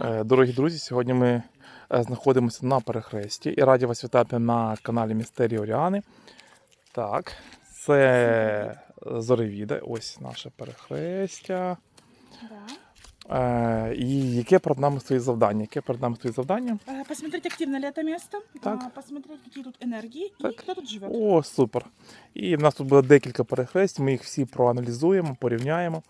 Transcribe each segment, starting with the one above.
Е, Дорогі друзі, сьогодні ми е, знаходимося на перехресті і раді вас вітати на каналі Містерії Оріани. Так, це Зоревіда, ось наше перехрестя. Да. Е, І яке перед нами стоїть завдання? Яке перед нами стоїть завдання? Э, Посмотреть, активно ли это место, Так. а, посмотреть, какие тут энергии Так. и кто тут живет. О, супер. І в нас тут буде декілька перехресть, ми їх всі проаналізуємо, порівняємо.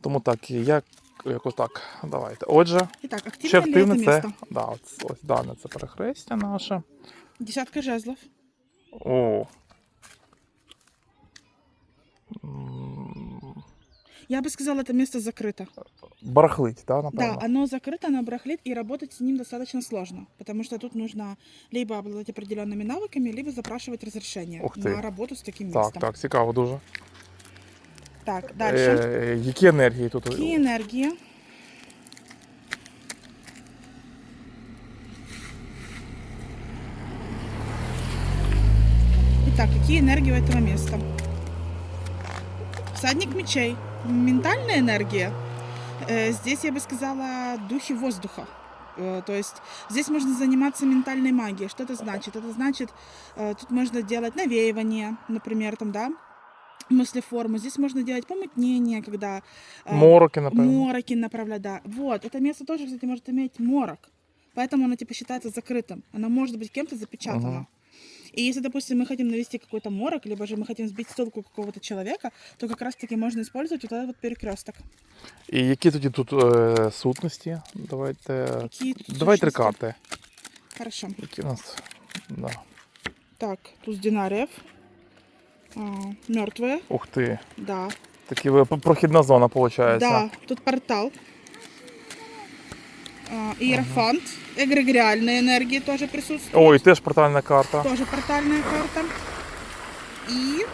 Тому так, як, якось так, давайте. Отже, Итак, чи активно ли активне это це? место? Да, ось, ось дане це перехрестя наше. Десятка жезлов. О. М, Я бы сказала, это место закрыто. Барахлить, да, Да, напевно? оно закрыто, оно барахлит, и работать с ним достаточно сложно, потому что тут нужно либо обладать определенными навыками, либо запрашивать разрешение Ух ты. на работу с таким Так, местом. так, цікаво дуже. Так, дальше. Е, які енергії тут? Какие энергии? Итак, какие энергии у этого места? Всадник мечей. Ментальная энергия. Э, Здесь я бы сказала духи воздуха. Э, То есть здесь можно заниматься ментальной магией. Что это значит? Это значит, э, тут можно делать навеивание, например, там, да, мыслеформу. Здесь можно делать помутнение, когда э, Мороки, напевно. Мороки направлять, да. Вот, это место тоже, кстати, может иметь морок. Поэтому оно, типа, считается закрытым. Оно может быть кем-то запечатано. Ага. И если, допустим, мы хотим навести какой-то морок, либо же мы хотим сбить с толку какого-то человека, то как раз-таки можно использовать вот этот вот перекресток. І які тоді тут е, сутності? Давайте. Какие тут Давай три сущности? карти. Хорошо. Які у нас. Да. Так, туз динариев. мертвые, Ух ти. да. Такі ви- прохідна зона, виходить. Да, тут портал. А, Иерофант. Эгрегориальные энергии тоже присутствуют. Ой, теж портальна карта. Тоже портальная карта. И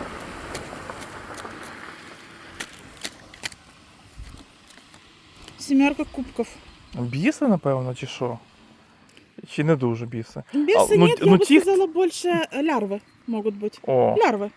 семерка кубков. Біси, напевно, чи що? Чи не дуже біси? Бесы ну, нет, ну, я бы тех- сказала, больше э, лярвы могут быть. О, Лярвы.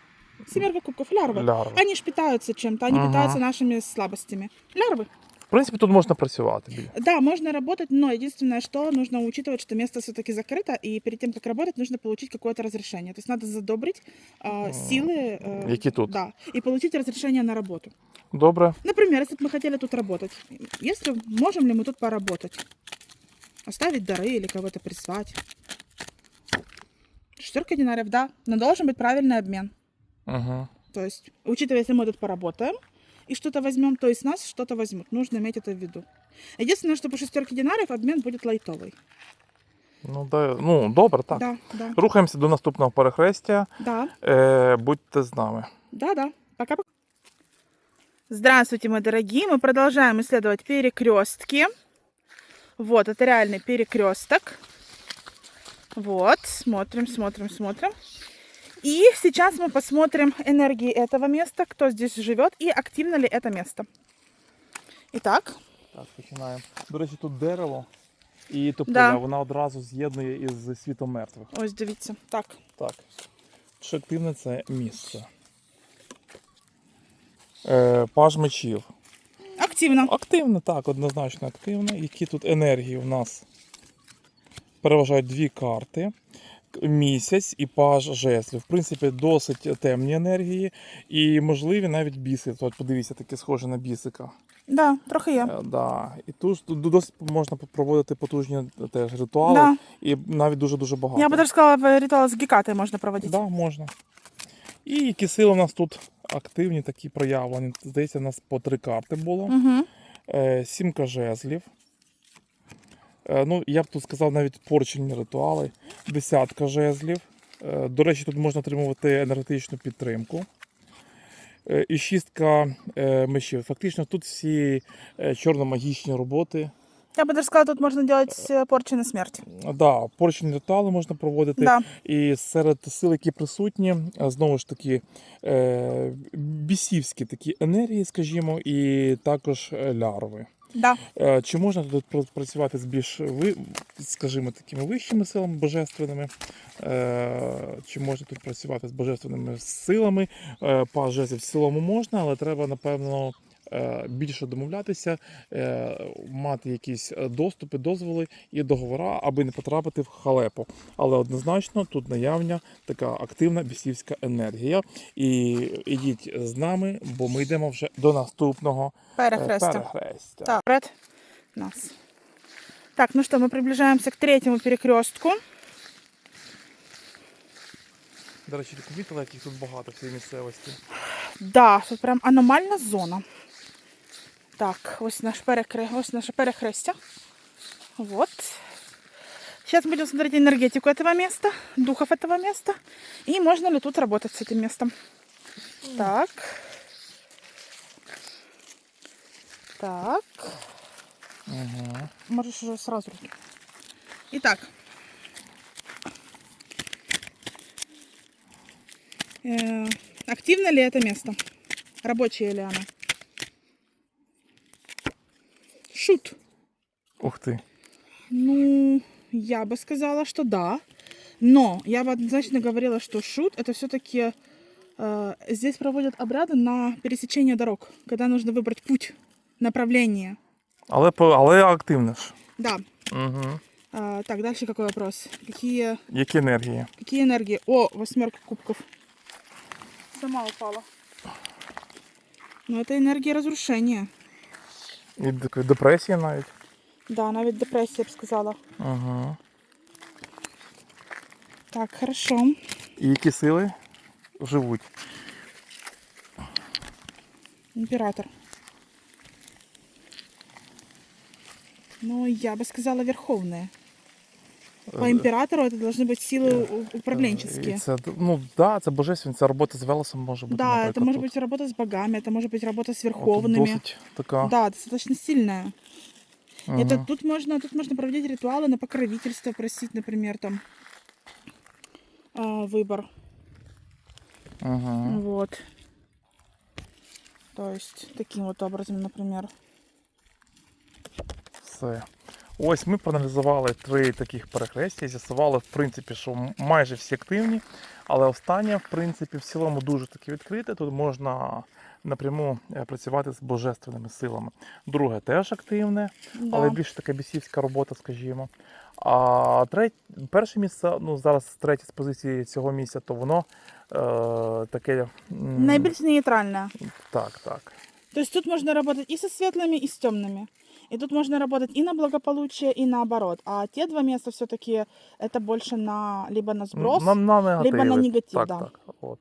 Семерка кубков, лярвы. лярви. Они ж питаются чем-то, они Ага. питаются нашими слабостями. Лярвы. В принципі, тут можна працювати. біля. Да, можно работать, но единственное, что нужно учитывать, что место все-таки закрыто, и перед тем, как работать, нужно получить какое-то разрешение. То есть надо задобрить э, М, силы. э, Які тут? Да, и получить разрешение на работу. Добре. Например, если бы мы хотели тут работать, если можем ли мы тут поработать? Оставить дары или кого-то призвать? Шестерка динариев, да, но должен быть правильный обмен. Угу. То есть, учитывая, если мы тут поработаем и что-то возьмем, то есть нас что-то возьмут. Нужно иметь это в виду. Единственное, что по шестерке динариев обмен будет лайтовый. Ну, да, ну, добре, так. Да, да, Рухаємося до наступного перехрестя. да, Е, будьте з нами. да, да. Пока. Здравствуйте, мои дорогие. Мы продолжаем исследовать перекрестки. Вот, это реальный перекресток. Вот, смотрим, смотрим, смотрим. И сейчас мы посмотрим энергии этого места, кто здесь живет и активно ли это место. Итак, Так, починаємо. До речі, тут дерево і тополя, Да. вона одразу з'єднує із світом мертвих. ось дивіться. Так, Так. Що активне це місце. Е, паж мечів. активно. Активне, так, однозначно активне. Які тут енергії у нас переважають дві карти. Місяць і паж жезлів. В принципі, досить темні енергії і можливі навіть біси. От подивіться, таке схоже на бісика. Да, трохи є. Е, Да. І тут досить можна проводити потужні теж ритуали, Да. і навіть дуже-дуже багато. Я бы даже сказала, ритуал с гекатой можно проводить. Да, можна. І які сили у нас тут активні, такі проявлені. Здається, у нас по три карти було. Угу. Е, сімка жезлів. Е, ну, я б тут сказав навіть порчені ритуали. Десятка жезлів. Е, до речі, тут можна отримувати енергетичну підтримку. Е, і шістка мечів. Фактично тут всі чорно-магічні роботи. Я даже сказала, тут можно делать э, порчи на смерть. Да, порчені ритуали можна проводити. Да. І серед сил, які присутні, знову ж таки, бісівські такі енергії, скажімо, і також лярви. Да. Е, Чи можна тут працювати з більш скажімо, такими вищими силами божественними? Е, Чи можна тут працювати з божественними силами? Пажезів Паж в цілому можна, але треба, напевно, е, більше домовлятися, е, мати якісь е, доступи, дозволи і договори, аби не потрапити в халепу. Але однозначно тут наявня така активна бісівська енергія. І ідіть з нами, бо ми йдемо вже до наступного е, Перехрестя. перехрестя. Так, вперед нас. Так, ну что, мы приближаемся к третьему перекрестку. До речі, ти помітила, яких тут багато в цій місцевості. Да, тут прям аномальна зона. Так, ось наш перекре... ось наше перехрестя. Вот. Сейчас будем смотреть энергетику этого места, духов этого места. И можно ли тут работать с этим местом. Так. Так. Угу. Можешь уже сразу. Итак. Э, активно ли это место? Рабочее ли оно? Шут. Ух ти. Ну, я бы сказала, что да. Но я бы однозначно говорила, что шут это все-таки здесь проводят обряды на пересечение дорог, когда нужно выбрать путь, направление. Але, по- але активне ж. Да. Угу. А, так, дальше какой вопрос? Какие Які енергії? Какие энергии? О, восьмерка кубков. Сама упала. Ну, это энергия разрушения. І такої депресії навіть. Да, навіть депрессия, я бы сказала. Угу. Так, хорошо. І які сили живуть? Император. Ну, я бы сказала верховные. По императору это должны быть силы у- І управленческие. Це, ну, да, це божественно, це робота з Велесом може бути. Да, это наприклад, может тут. быть работа с богами, это может быть работа с От тут верховными. Досить така. Да, достаточно сильная. Мгм. Это тут можно, тут можно проводить ритуалы на покровительство, просить, например, там а, выбор. Мгм. Вот. То есть таким вот образом, например. Все. Ось ми проаналізували три таких перехрестя з'ясували, в принципі, що майже всі активні, але останнє, в принципі, в цілому дуже таки відкрите. Тут можна напряму е, працювати з божественними силами. Друге теж активне, Да. але більш така бісівська робота, скажімо. А третє, перше місце, ну зараз третє з позиції цього місця, то воно е, таке. Найбільш нейтральная. Так, так. То есть тут можно работать и со светлыми, и с темными. И тут можно работать и на благополучие, и наоборот. А те два места все-таки это больше на либо на сброс. На, на либо на негатив, так, да. так. От.